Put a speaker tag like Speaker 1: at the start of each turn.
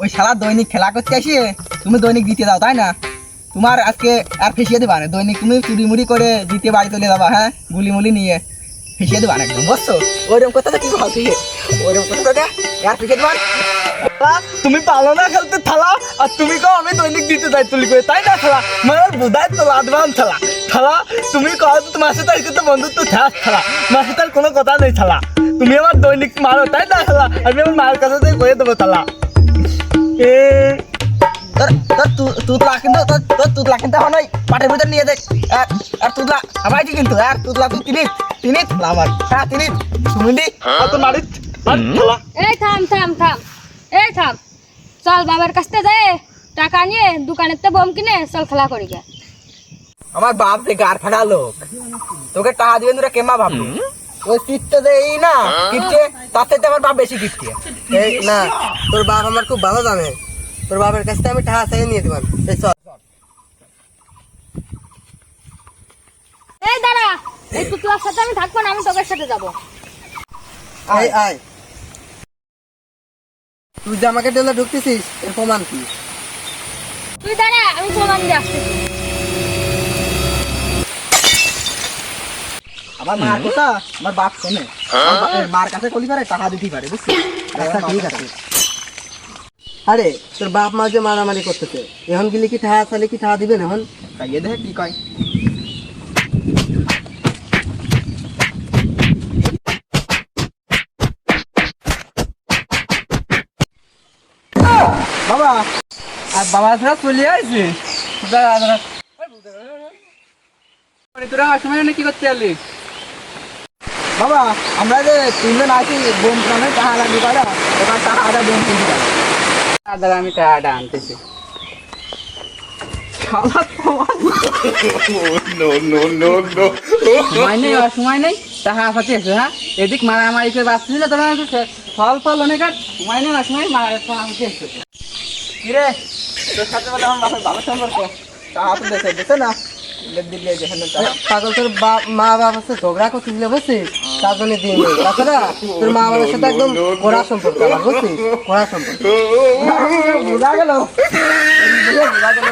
Speaker 1: ওই শালা দৈনিক খেলা করতে আসি, তুমি দৈনিক দিতে দাও তাই না? তোমার আজকে আর ফেসিয়ে দেবা না। দৈনিক তুমি চুরি মুড়ি করে দিতে বাড়ি চলে যাবা হ্যাঁ? গুলি মুলি নিয়ে ফেসিয়ে দেবা না একদম, বুঝছ? ওইরকম কথা তো কি বলছি ওইরকম কথা তো আর ফেসিয়ে দেবা
Speaker 2: তুমি পালো না খেলতে থালা, আর তুমি কও আমি দৈনিক দিতে যাই তুলি করে, তাই না খেলা মানে বোধাই তো লাদবান থালা। থালা, তুমি কও তোমার সাথে আজকে তো বন্ধুত্ব থাক থালা। তোমার সাথে আর কোনো কথা নেই থালা। তুমি আমার দৈনিক মারো, তাই না খেলা আমি আমার মায়ের কাছে করে দেবো থালা। এ
Speaker 1: তোর তোর তুতলা কিন্তু তোর তোর তুতলা কিন্তু এখন ওই পাটের ভিতর নিয়ে দেখ। আর আর তুতলা আমাইছি কিন্তু? আর তুতলা তুই তিনিত তিনিত আমার হ্যাঁ তিনিত সুমিন্দি
Speaker 2: আর তো মারিত
Speaker 3: এই থাম থাম থাম। এই থাম। চল বাবার কাছ থেকে যায় টাকা নিয়ে দোকানের তো বোম কিনে চল খেলা করি গে
Speaker 1: আমার বাপ রে গার ফাটা লোক। তোকে টাকা দিবেন তোরা কেমা ভাববি? ওই কিটতে দে এই না কিটছে থেকে আমার বাপ বেশি
Speaker 4: এই না তোর বাপ আমার খুব ভালো জানে। তোর বাপের কাছ থেকে আমি টাকা চাইয়ে নিয়ে দেবেন এই চল।
Speaker 3: এই দাঁড়া এই পুতলার সাথে আমি থাকব না আমি সাথে যাব।
Speaker 4: আয় তুই যে আমাকে ডেলে ঢুকতেছিস এর প্রমাণ কি?
Speaker 3: তুই দাঁড়া আমি প্রমাণ দিয়ে আসতেছি।
Speaker 1: আমার মার কথা আমার বাপ শোনে। মার কাছে কলি পারে টাকা দিতেই পারে
Speaker 4: আচ্ছা ঠিক আছে। আরে তোর বাপ মা যে মারামারি করতেছে এখন গেলে কি টাকা চাইলে কি টাকা দিবেন এখন?
Speaker 1: খাইয়ে দেখে কি কয়। বাবা
Speaker 2: আর বাবা ছাড়া চলে আসছে তোরা আমার কি করতে পারলি
Speaker 1: বাবা আমরা যে তিনজন আছি বোম প্রাণে টাকা লাগবে পারা ওখানে আদা বোম কিনতে
Speaker 2: দাদা আমি টাকাটা আনতেছি। সময় নেই আর সময় নেই। টাকা ফাঁসি আছে হ্যাঁ? এদিক মারামারি করে বাঁচতেছিল তোরা ফল ফল অনেক আর সময় নেই আর সময় মারা
Speaker 1: কিরে তোর সাথে বলে আমার বাবার সম্পর্ক। টাকা তো দেশে দেশে না।
Speaker 4: পাগল তোর মা বাবার সাথে ঝগড়া করতেছিল বুঝছিস? তার জন্য দিন নেই তাছাড়া তোর মা বাবার সাথে একদম কড়া সম্পর্ক আমার বুঝছিস? কড়া সম্পর্ক।
Speaker 1: বোঝা গেল বোঝা গেল?